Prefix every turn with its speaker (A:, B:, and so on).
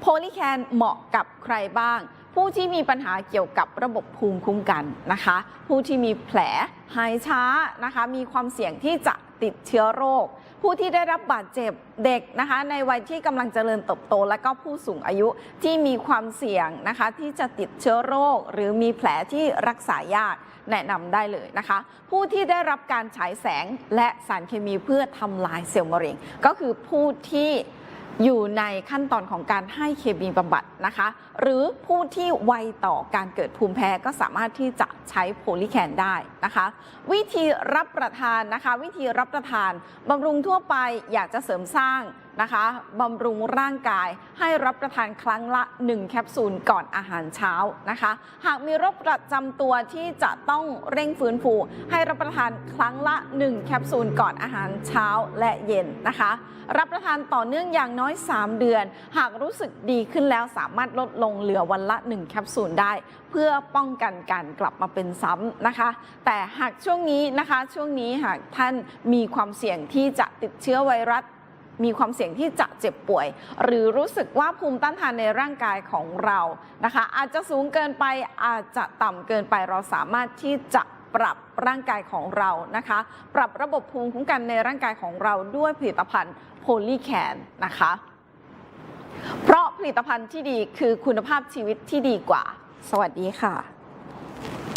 A: โพลีแคนเหมาะกับใครบ้าง ผู้ที่มีปัญหาเกี่ยวกับระบบภูมิคุ้มกันนะคะ ผู้ที่มีแผลหายช้านะคะ มีความเสี่ยงที่จะติดเชื้อโรค ผู้ที่ได้รับบาดเจ็บเด็กนะคะ ในวัยที่กำลังเจริญเติบโต และก็ผู้สูงอายุที่มีความเสี่ยงนะคะ ที่จะติดเชื้อโรค หรือมีแผลที่รักษายากแนะนำได้เลยนะคะ ผู้ที่ได้รับการฉายแสงและสารเคมีเพื่อทำลายเซลล์มะเร็ง ก็คือผู้ที่ อยู่ในขั้นตอนของการให้เคมีบำบัดนะคะ หรือผู้ที่ไวต่อการเกิดภูมิแพ้ก็สามารถที่จะใช้โพลีแคนได้นะคะ วิธีรับประทานนะคะ วิธีรับประทานบำรุงทั่วไปอยากจะเสริมสร้าง นะคะบำรุงร่างกายให้รับประทานครั้งละ 1 แคปซูลก่อนอาหารเช้านะคะ หากมีโรคประจำตัวที่จะต้องเร่งฟื้นฟู ให้รับประทานครั้งละ 1 แคปซูลก่อนอาหารเช้าและเย็นนะคะ รับประทานต่อเนื่องอย่างน้อย 3 เดือน หากรู้สึกดีขึ้นแล้วสามารถลดลงเหลือวันละ 1 แคปซูลได้ เพื่อป้องกันการกลับมาเป็นซ้ำนะคะ แต่หากช่วงนี้นะคะช่วงนี้หากท่านมีความเสี่ยงที่จะติดเชื้อไวรัส มีความเสี่ยงที่จะเจ็บป่วย หรือรู้สึกว่าภูมิต้านทานในร่างกายของเรานะคะ อาจจะสูงเกินไปอาจจะต่ำเกินไปเราสามารถที่จะปรับร่างกายของเรานะคะ ปรับระบบภูมิคุ้มกันในร่างกายของเราด้วยผลิตภัณฑ์โพลีแคนนะคะ เพราะผลิตภัณฑ์ที่ดีคือคุณภาพชีวิตที่ดีกว่า สวัสดีค่ะ